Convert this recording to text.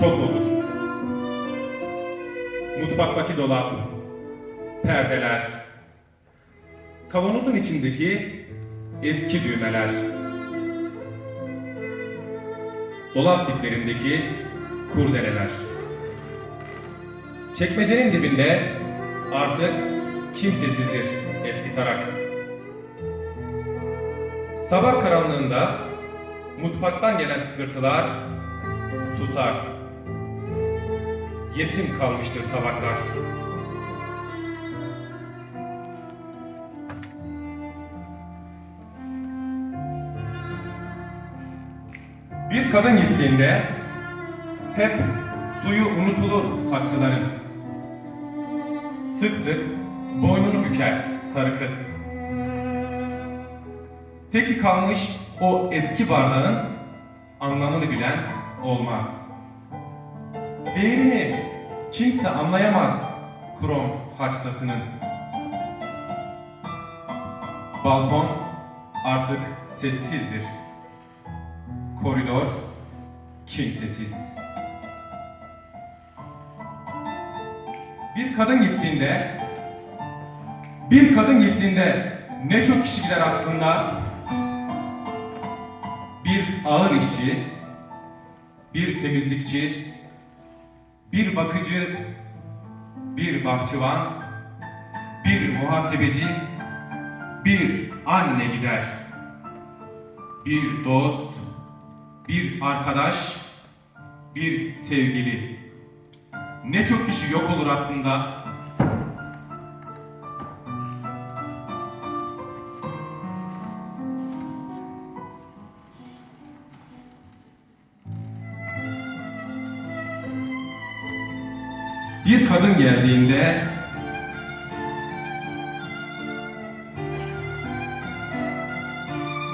çok olur. Mutfaktaki dolap, perdeler, kavanozun içindeki eski düğmeler, dolap diplerindeki kurdeleler. Çekmecenin dibinde artık kimsesizdir eski tarak. Sabah karanlığında mutfaktan gelen tıkırtılar susar. Yetim kalmıştır tabaklar. Bir kadın gittiğinde hep suyu unutulur saksıların. Sık sık boynunu büker sarı kız. Peki kalmış o eski bardağın anlamını bilen olmaz. Değerini kimse anlayamaz krom haçtasının. Balkon artık sessizdir. Koridor kimsesiz. Bir kadın gittiğinde bir kadın gittiğinde ne çok kişi gider aslında. Bir ağır işçi, bir temizlikçi, bir bakıcı, bir bahçıvan, bir muhasebeci, bir anne gider. Bir dost, bir arkadaş, bir sevgili. Ne çok kişi yok olur aslında. Bir kadın geldiğinde